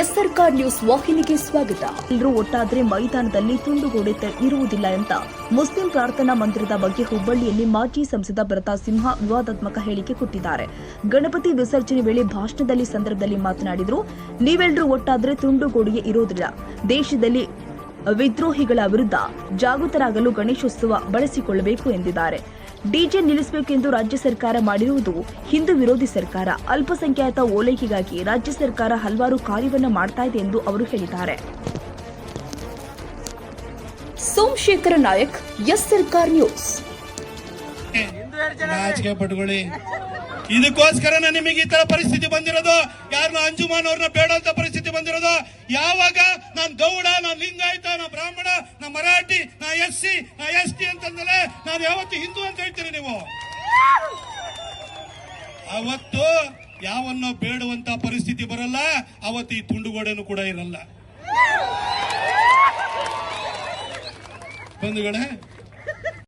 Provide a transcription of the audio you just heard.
S Sarkar news ವಾಹಿನಿಗೆ ಸ್ವಾಗತ. ಎಲ್ಲರೂ ಒಟ್ಟಾದ್ರೆ ಮೈದಾನದಲ್ಲಿ ತುಂಡುಗೋಡೆ ಇರುವುದಿಲ್ಲ ಅಂತ ಮುಸ್ಲಿಂ ಪ್ರಾರ್ಥನಾ ಮಂದಿರದ ಬಗ್ಗೆ ಹುಬ್ಬಳ್ಳಿಯಲ್ಲಿ ಮಾಜಿ ಸಂಸದ ಭರತ ಸಿಂಹ ವಿವಾದಾತ್ಮಕ ಹೇಳಿಕೆ ಕೊಟ್ಟಿದ್ದಾರೆ. ಗಣಪತಿ ವಿಸರ್ಜನೆ ವೇಳೆ ಭಾಷಣದಲ್ಲಿ ಸಂದರ್ಭದಲ್ಲಿ ಮಾತನಾಡಿದರು ನೀವೆಲ್ಲರೂ ಒಟ್ಟಾದ್ರೆ ತುಂಡುಗೋಡೆಯೇ ಇರೋದಿಲ್ಲ ದೇಶದಲ್ಲಿ ವಿದ್ರೋಹಿಗಳ ವಿರುದ್ಧ ಜಾಗೃತರಾಗಲು ಗಣೇಶೋತ್ಸವ ಬಳಸಿಕೊಳ್ಳಬೇಕು ಎಂದಿದ್ದಾರೆ. ಡಿಜೆ ನಿಲ್ಲಿಸಬೇಕೆಂದು ರಾಜ್ಯ ಸರ್ಕಾರ ಮಾಡಿರುವುದು ಹಿಂದೂ ವಿರೋಧಿ ಸರ್ಕಾರ. ಅಲ್ಪಸಂಖ್ಯಾತ ಓಲೈಕೆಗಾಗಿ ರಾಜ್ಯ ಸರ್ಕಾರ ಹಲವಾರು ಕಾರ್ಯವನ್ನ ಮಾಡ್ತಾ ಇದೆ ಎಂದು ಅವರು ಹೇಳಿದ್ದಾರೆ. Somashekhara Nayak, S Sarkar news. ಇದಕ್ಕೋಸ್ಕರನೇ ನಿಮಗೆ ಈ ತರ ಪರಿಸ್ಥಿತಿ ಬಂದಿರೋದು. ಯಾರನ್ನ ಅಂಜುಮಾನ್ ಅವ್ರನ್ನ ಬೇಡಂತ ಪರಿಸ್ಥಿತಿ ಬಂದಿರೋದು. ಯಾವಾಗ ನಾನ್ ಗೌಡ, ನಾನ್ ಲಿಂಗಾಯತ ನಾ ಬ್ರಾಹ್ಮಣ ನಾ ಮರಾಠಿ ನಾ ಎಸ್ ಸಿ ನಾ ಎಸ್ ಟಿ ಅಂತಂದ್ರೆ ನಾನು ಯಾವತ್ತು ಹಿಂದೂ ಅಂತ ಹೇಳ್ತೀರಿ ನೀವು? ಅವತ್ತು ಯಾವನ್ನೋ ಬೇಡುವಂತ ಪರಿಸ್ಥಿತಿ ಬರಲ್ಲ. ಅವತ್ತು ಈ ತುಂಡುಗೋಡೆನು ಕೂಡ ಇರಲ್ಲ. ಬಂಧುಗಳೇ